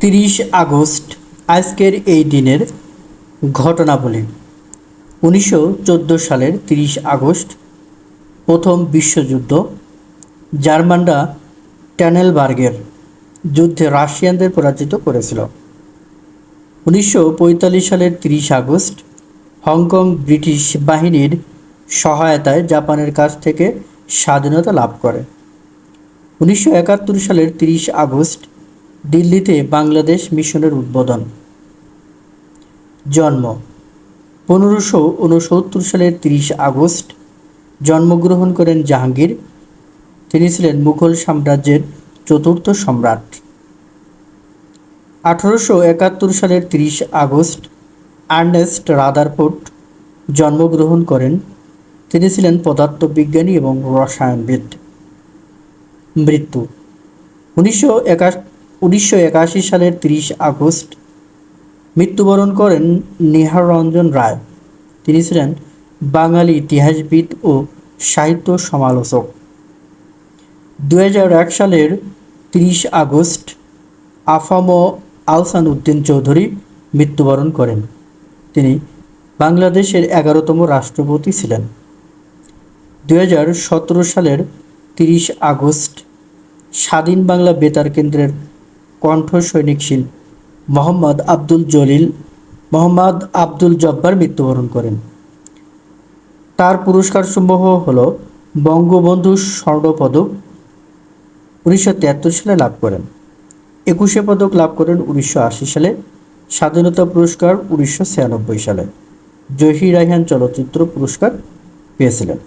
তিরিশ আগস্ট আজকের এই দিনের ঘটনাবলী। উনিশশো চোদ্দ সালের তিরিশ আগস্ট, প্রথম বিশ্বযুদ্ধ, জার্মানরা ট্যানেলবার্গের যুদ্ধে রাশিয়ানদের পরাজিত করেছিল। উনিশশো পঁয়তাল্লিশ সালের তিরিশ আগস্ট, হংকং ব্রিটিশ বাহিনীর সহায়তায় জাপানের কাছ থেকে স্বাধীনতা লাভ করে। উনিশশো একাত্তর সালের তিরিশ আগস্ট দিল্লিতে বাংলাদেশ মিশনের উদ্বোধন। জন্ম, পনেরোশো উনসত্তর সালের তিরিশ আগস্ট। জন্মগ্রহণ করেন জাহাঙ্গীর। তিনি ছিলেন মুঘল সাম্রাজ্যের চতুর্থ সম্রাট। আঠারোশো একাত্তর সালের তিরিশ আগস্ট, আর্নেস্ট রাদারফোর্ড জন্মগ্রহণ করেন। তিনি ছিলেন পদার্থবিজ্ঞানী এবং রসায়নবিদ। মৃত্যু, উনিশশো উনিশশো একাশি সালের তিরিশ আগস্ট মৃত্যুবরণ করেন নিহার রঞ্জন রায়। তিনি ছিলেন বাঙালি ইতিহাসবিদ ও সাহিত্য সমালোচক। দু এক সালের তিরিশ আগস্ট আফাম আলসান উদ্দিন চৌধুরী মৃত্যুবরণ করেন। তিনি বাংলাদেশের এগারোতম রাষ্ট্রপতি ছিলেন। দু হাজার সতেরো সালের তিরিশ আগস্ট স্বাধীন বাংলা বেতার কেন্দ্রের কণ্ঠ সৈনিক শিল মোহাম্মদ আব্দুল জলিল, মোহাম্মদ আব্দুল জব্বার মৃত্যুবরণ করেন। তার পুরস্কারসমূহ হল বঙ্গবন্ধু স্বর্ণপদক উনিশশো তিয়াত্তর সালে লাভ করেন। একুশে পদক লাভ করেন উনিশশো আশি সালে, স্বাধীনতা পুরস্কার উনিশশো ছিয়ানব্বই সালে। জহির রায়হান চলচ্চিত্র পুরস্কার পেয়েছিলেন।